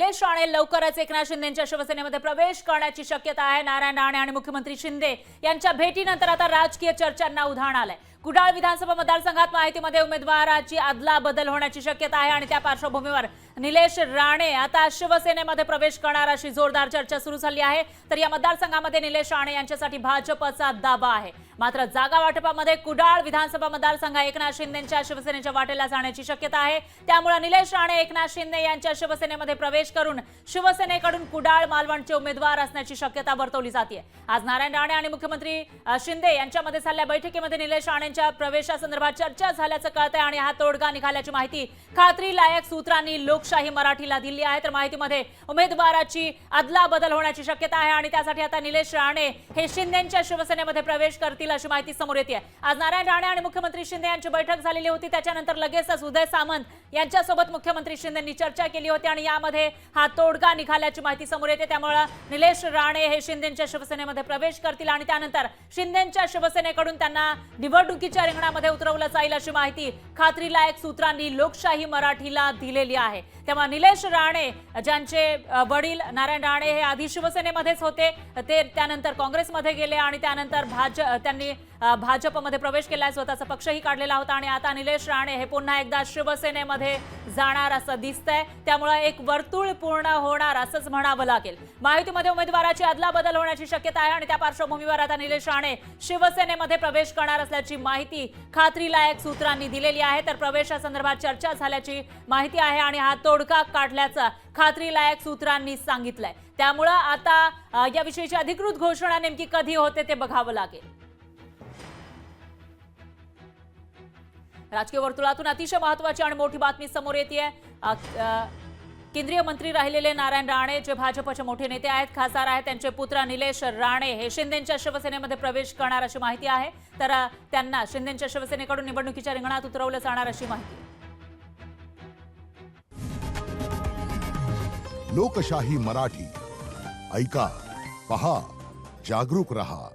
निलेश राणे लवकरच एकनाथ शिंदेच्या शिवसेनेमध्ये प्रवेश करण्याची शक्यता आहे. नारायण राणे आणि मुख्यमंत्री शिंदे यांच्या भेटीनंतर आता राजकीय चर्चांना उधाण आलंय. कुडाळ विधानसभा मतदारसंघात माहितीमध्ये उमेदवाराची अदला बदल होण्याची शक्यता आहे आणि त्या पार्श्वभूमीवर निलेश राणे आता शिवसेनेमध्ये प्रवेश करणार अशी जोरदार चर्चा सुरू झाली आहे. तर या मतदारसंघामध्ये निलेश राणे यांच्यासाठी भाजपचा दाबा आहे. मात्र जागा वाटपामध्ये कुडाळ विधानसभा मतदारसंघ एकनाथ शिंदेच्या शिवसेनेच्या वाटेला जाण्याची शक्यता आहे. त्यामुळे निलेश राणे एकनाथ शिंदे यांच्या शिवसेनेमध्ये प्रवेश करून शिवसेनेकडून कुडाळ मालवणचे उमेदवार असण्याची शक्यता वर्तवली जाते आज नारायण राणे आणि मुख्यमंत्री शिंदे यांच्यामध्ये झालेल्या बैठकीमध्ये निलेश राणे यांच्या प्रवेशासंदर्भात चर्चा झाल्याचं कळत आहे आणि हा तोडगा निघाल्याची माहिती खात्री लायक सूत्रांनी लोकशाही मराठीला दिली आहे. तर माहितीमध्ये उमेदवाराची अदला बदल होण्याची शक्यता आहे आणि त्यासाठी आता निलेश राणे हे शिंदेच्या शिवसेनेमध्ये प्रवेश करतील अशी माहिती समोर येते. आज नारायण राणे आणि मुख्यमंत्री शिंदे यांची बैठक झालेली होती. त्याच्यानंतर लगेचच उदय सामंत यांच्यासोबत मुख्यमंत्री शिंदेंनी चर्चा केली होती आणि यामध्ये हा तोडगा निघाल्याची माहिती समोर येते. त्यामुळे निलेश राणे हे शिंदेच्या शिवसेनेमध्ये प्रवेश करतील आणि त्यानंतर शिंदेच्या शिवसेनेकडून त्यांना निवडणुकीच्या रिंगणामध्ये उतरवलं जाईल अशी माहिती खात्रीलायक सूत्रांनी लोकशाही मराठीला दिलेली आहे. तेव्हा निलेश राणे ज्यांचे वडील नारायण राणे हे आधी शिवसेनेमध्येच होते ते त्यानंतर काँग्रेसमध्ये गेले आणि त्यानंतर भाज त्यांनी भाजपमध्ये प्रवेश केला स्वतःचा पक्षही काढलेला होता आणि आता निलेश राणे हे पुन्हा एकदा शिवसेनेमध्ये जाणार असं दिसतंय. त्यामुळे एक वर्तुळ पूर्ण होणार असंच म्हणावं लागेल. माहितीमध्ये उमेदवाराची अदला बदल होण्याची शक्यता आहे आणि त्या पार्श्वभूमीवर आता निलेश राणे शिवसेनेमध्ये प्रवेश करणार असल्याची माहिती खात्रीलायक सूत्रांनी दिलेली आहे. तर प्रवेशासंदर्भात चर्चा झाल्याची माहिती आहे आणि हा तोडगा काढल्याचा खात्रीलायक सूत्रांनी सांगितलंय. त्यामुळं आता याविषयीची अधिकृत घोषणा नेमकी कधी होते ते बघावं लागेल. राजकीय वर्तुळातून अतिशय महत्वाची आणि मोठी बातमी समोर येते केंद्रीय मंत्री राहिलेले नारायण राणे जे भाजपचे मोठे नेते आहेत खासदार आहेत त्यांचे पुत्र निलेश राणे हे शिंदेच्या शिवसेनेमध्ये प्रवेश करणार अशी माहिती आहे. तर त्यांना शिंदेच्या शिवसेनेकडून निवडणुकीच्या रिंगणात उतरवलं जाणार अशी माहिती. लोकशाही मराठी. ऐका पहा जागरूक रहा.